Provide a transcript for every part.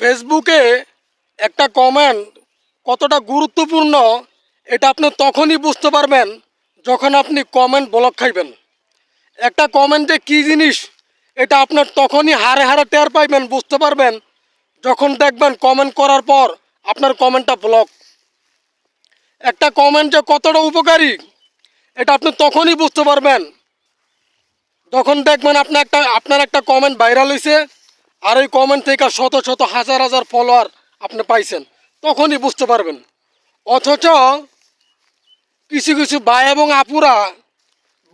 ফেসবুকে একটা কমেন্ট কতটা গুরুত্বপূর্ণ, এটা আপনি তখনই বুঝতে পারবেন যখন আপনি কমেন্ট ব্লক খাইবেন। একটা কমেন্টে কী জিনিস, এটা আপনার তখনই হারে হারে টের পাইবেন, বুঝতে পারবেন যখন দেখবেন কমেন্ট করার পর আপনার কমেন্টটা ব্লক একটা কমেন্ট যে কতটা উপকারী, এটা আপনি তখনই বুঝতে পারবেন যখন দেখবেন আপনার একটা আপনার একটা কমেন্ট ভাইরাল হয়েছে আর ওই কমেন্ট থেকে শত শত হাজার হাজার ফলোয়ার আপনি পাইছেন, তখনই বুঝতে পারবেন। অথচ কিছু কিছু ভাই এবং আপুরা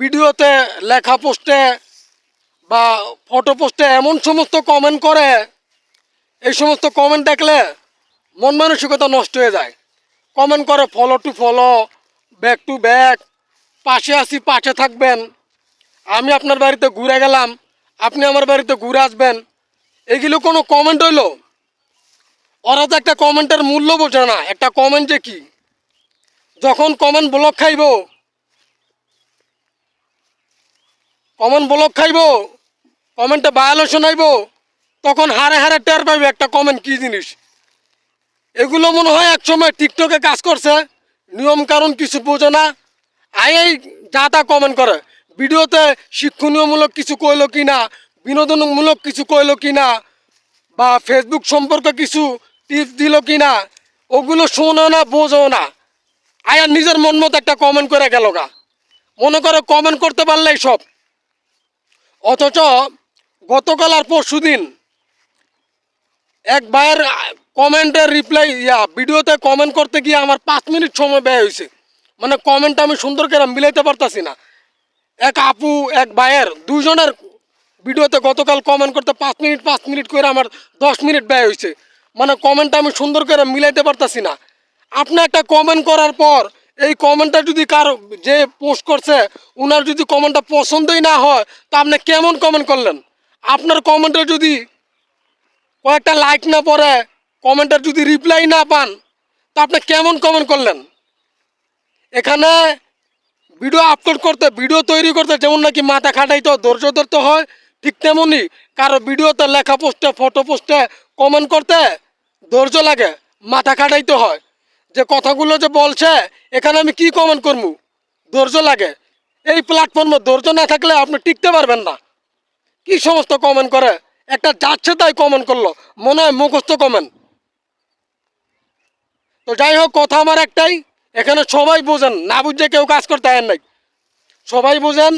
ভিডিওতে, লেখা পোস্টে বা ফটো পোস্টে এমন সমস্ত কমেন্ট করে, এই সমস্ত কমেন্ট দেখলে মন মানসিকতা নষ্ট হয়ে যায়। কমেন্ট করে follow to follow back to back পাশে আসি পাশে থাকবেন। আমি আপনার বাড়িতে ঘুরে গেলাম, আপনি আমার বাড়িতে ঘুরে আসবেন। এগুলো কোনো কমেন্ট হইল? ওরা তো একটা কমেন্টের মূল্য বোঝে না। একটা কমেন্ট যে কি? যখন কমেন্ট ব্লক খাইব কমেন্ট ব্লক খাইব কমেন্টে ভায়োলেশন আইব তখন হারে হারে টের পাইবে একটা কমেন্ট কি জিনিস। এগুলো মনে হয় একসময় টিকটকে কাজ করছে, নিয়ম কারণ কিছু বোঝে না। আই যা তা কমেন্ট করে। ভিডিওতে শিক্ষণীয়মূলক কিছু কইলো কি না বিনোদনমূলক কিছু কইলো কি না বা ফেসবুক সম্পর্কে কিছু টিপস দিল কি না ওগুলো শোনো না, বোঝো না। আয়ার নিজের মন মতো একটা কমেন্ট করে গেল গা। মনে করে কমেন্ট করতে পারলেই সব। অথচ গতকাল আর পরশু দিন এক ভাইয়ের কমেন্টের রিপ্লাই ইয়া, ভিডিওতে কমেন্ট করতে গিয়ে আমার পাঁচ মিনিট সময় ব্যয় হয়েছে মানে কমেন্ট আমি সুন্দর করে মিলাইতে পারতাছি না। এক আপু, এক ভাইয়ের দুজনের ভিডিওতে গতকাল কমেন্ট করতে পাঁচ মিনিট পাঁচ মিনিট করে আমার দশ মিনিট ব্যয় হয়েছে মানে কমেন্টটা আমি সুন্দর করে মিলাইতে পারতাছি না। আপনি একটা কমেন্ট করার পর এই কমেন্টটা যদি কারও যে পোস্ট করছে ওনার যদি কমেন্টটা পছন্দই না হয়, তা আপনি কেমন কমেন্ট করলেন? আপনার কমেন্টে যদি কয়েকটা লাইক না পড়ে কমেন্টের যদি রিপ্লাই না পান, তা আপনি কেমন কমেন্ট করলেন? এখানে ভিডিও আপলোড করতে ভিডিও তৈরি করতে যেমন নাকি মাথা খাটাইতে, ধৈর্য ধরতে হয় ঠিক তেমনই কারও ভিডিওতে লেখা পোস্টে, ফটো পোস্টে কমেন্ট করতে ধৈর্য লাগে, মাথা খাটাইতে হয়। যে কথাগুলো যে বলছে, এখানে আমি কি কমেন্ট করব ধৈর্য লাগে। এই প্ল্যাটফর্মে ধৈর্য না থাকলে আপনি টিকতে পারবেন না। কি সমস্ত কমেন্ট করে? একটা যাচ্ছে তাই কমেন্ট করল, মনে হয় মুখস্থ কমেন্ট তো যাই হোক, কথা আমার একটাই, এখানে সবাই বোঝেন, না বুঝে কেউ কাজ করতে আসেন নাই। সবাই বোঝেন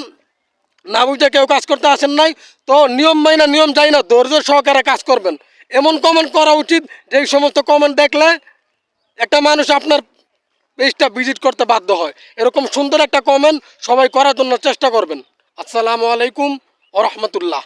না বুঝে কেউ কাজ করতে আসেন নাই, তো নিয়ম মাইনা নিয়ম যাই না, ধৈর্য সহকারে কাজ করবেন। এমন কমেন্ট করা উচিত যেই সমস্ত কমেন্ট দেখলে একটা মানুষ আপনার পেজটা ভিজিট করতে বাধ্য হয়। এরকম সুন্দর একটা কমেন্ট সবাই করার জন্য চেষ্টা করবেন। আসসালামু আলাইকুম ও রহমতুল্লাহ।